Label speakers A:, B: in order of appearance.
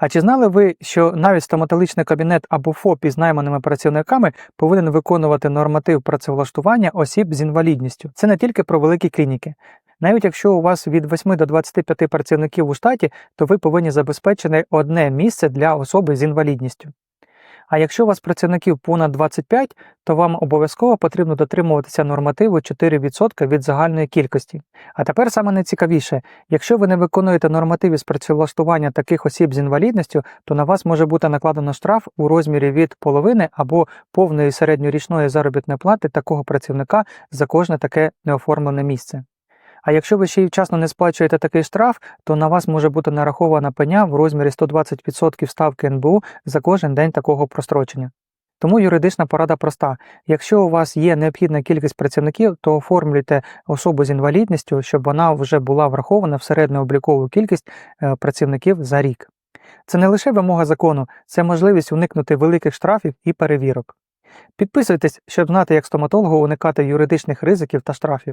A: А чи знали ви, що навіть стоматологічний кабінет або ФОП із найманими працівниками повинен виконувати норматив працевлаштування осіб з інвалідністю? Це не тільки про великі клініки. Навіть якщо у вас від 8 до 25 працівників у штаті, то ви повинні забезпечити одне місце для особи з інвалідністю. А якщо у вас працівників понад 25, то вам обов'язково потрібно дотримуватися нормативу 4% від загальної кількості. А тепер саме найцікавіше, якщо ви не виконуєте нормативи з працевлаштування таких осіб з інвалідністю, то на вас може бути накладено штраф у розмірі від половини або повної середньорічної заробітної плати такого працівника за кожне таке неоформлене місце. А якщо ви ще й вчасно не сплачуєте такий штраф, то на вас може бути нарахована пеня в розмірі 120% ставки НБУ за кожен день такого прострочення. Тому юридична порада проста: якщо у вас є необхідна кількість працівників, то оформлюйте особу з інвалідністю, щоб вона вже була врахована в середньооблікову кількість е, працівників за рік. Це не лише вимога закону, це можливість уникнути великих штрафів і перевірок. Підписуйтесь, щоб знати, як стоматологу уникати юридичних ризиків та штрафів.